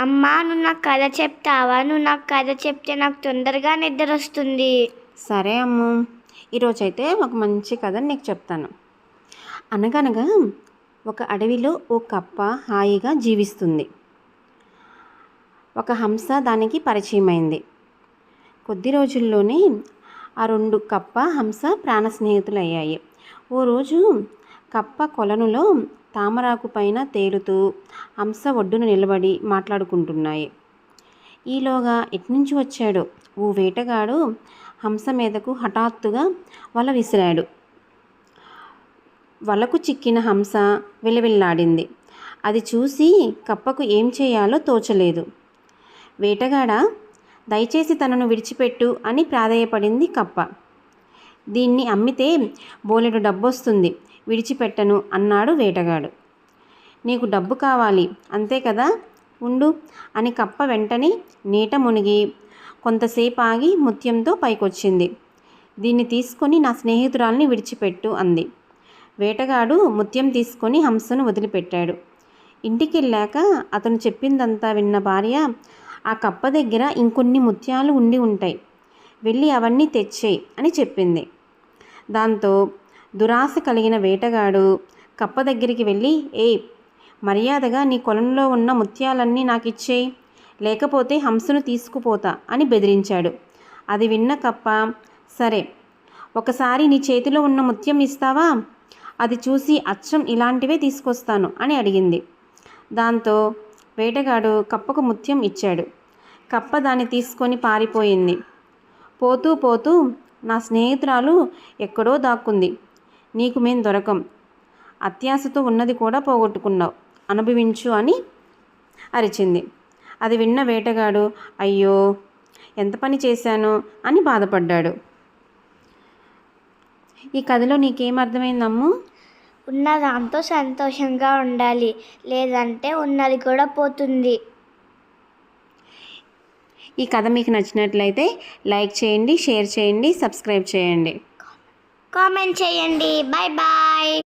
అమ్మా నువ్వు నాకు కథ చెప్తావా? నువ్వు నాకు కథ చెప్తే నాకు తొందరగా నిద్ర వస్తుంది. సరే అమ్ము ఈరోజైతే ఒక మంచి కథ నీకు చెప్తాను. అనగనగా ఒక అడవిలో ఓ కప్ప హాయిగా జీవిస్తుంది. ఒక హంస దానికి పరిచయమైంది. కొద్ది రోజుల్లోనే ఆ రెండు కప్ప హంస ప్రాణ స్నేహితులయ్యాయి ఓ రోజు కప్ప కొలనులో తామరాకు పైన తేలుతూ హంస ఒడ్డున నిలబడి మాట్లాడుకుంటున్నాయి. ఈలోగా ఎట్నుంచి వచ్చాడు? ఓ వేటగాడు హంస మీదకు హఠాత్తుగా వల విసిరాడు. వలకు చిక్కిన హంస విలవిల్లాడింది. అది చూసి కప్పకు ఏం చేయాలో తోచలేదు. వేటగాడ దయచేసి తనను విడిచిపెట్టు అని ప్రాధేయపడింది కప్ప. దీన్ని అమ్మితే బోలెడు డబ్బొస్తుంది. విడిచిపెట్టను అన్నాడు వేటగాడు. నీకు డబ్బు కావాలి అంతే కదా? ఉండు అని కప్ప వెంటనే నీట మునిగి కొంతసేపు ఆగి ముత్యంతో పైకొచ్చింది. దీన్ని తీసుకొని నా స్నేహితురాల్ని విడిచిపెట్టు అంది. వేటగాడు ముత్యం తీసుకొని హంసను వదిలిపెట్టాడు. ఇంటికి వెళ్ళాక అతను చెప్పిందంతా విన్న భార్య ఆ కప్ప దగ్గర ఇంకొన్ని ముత్యాలు ఉండి ఉంటాయి. వెళ్ళి అవన్నీ తెచ్చేయి అని చెప్పింది. దాంతో దురాశ కలిగిన వేటగాడు. కప్ప దగ్గరికి వెళ్ళి ఏ మర్యాదగా నీ కొలంలో ఉన్న ముత్యాలన్నీ నాకు ఇచ్చేయి లేకపోతే హంసను తీసుకుపోతా అని బెదిరించాడు. అది విన్న కప్ప సరే ఒకసారి నీ చేతిలో ఉన్న ముత్యం ఇస్తావా? అది చూసి అచ్చం ఇలాంటివే తీసుకొస్తాను అని అడిగింది. దాంతో వేటగాడు కప్పకు ముత్యం ఇచ్చాడు. కప్ప దాన్ని తీసుకొని పారిపోయింది. పోతూ పోతూ నా స్నేహితురాలు ఎక్కడో దాక్కుంది. నీకు మేం దొరకం. అత్యాశతో ఉన్నది కూడా పోగొట్టుకున్నావు. అనుభవించు అని అరిచింది. అది విన్న వేటగాడు అయ్యో ఎంత పని చేశాను? అని బాధపడ్డాడు. ఈ కథలో నీకేం అర్థమైందమ్ము? ఉన్న దాంతో సంతోషంగా ఉండాలి. లేదంటే ఉన్నది కూడా పోతుంది. ఈ కథ మీకు నచ్చినట్లయితే లైక్ చేయండి షేర్ చేయండి సబ్స్క్రైబ్ చేయండి. ก็เมนเชยันดีบายบาย